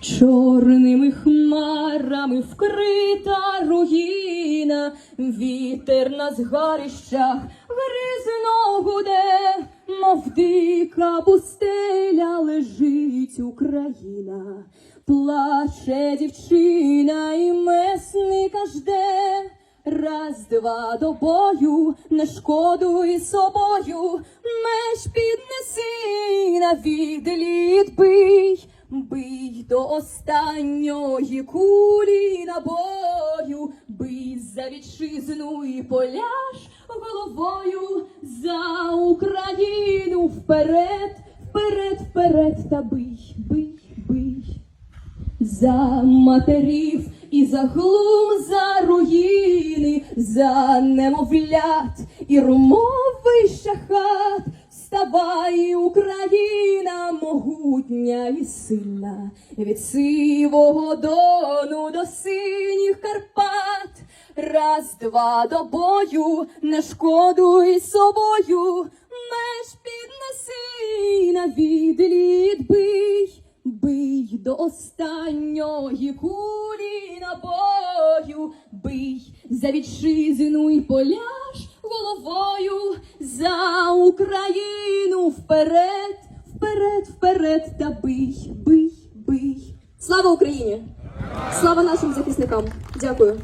Чорними хмарами вкрита руїна, вітер на згарищах гризно гуде, мов дика пустеля лежить Україна, плаче дівчина і месника жде. Раз, два до бою, не шкодуй собою, меч піднеси на відліт бий, до останньої кулі набою, бий за вітчизну і поляж головою за Україну вперед, вперед, вперед та бий, бий, бий. За матерів і за глум, за руїни, за немовлят і румови шахат. Вставай, Україна, могутня і сильна, від сивого дону до синіх Карпат. Раз, два до бою, не шкодуй собою, меч піднеси на відліт бий. Бий до останньої кулі набою, бий за вітчизну і поляж головою за Україну вперед, вперед, вперед та бий, бий, бий. Слава Україні! Слава нашим захисникам! Дякую.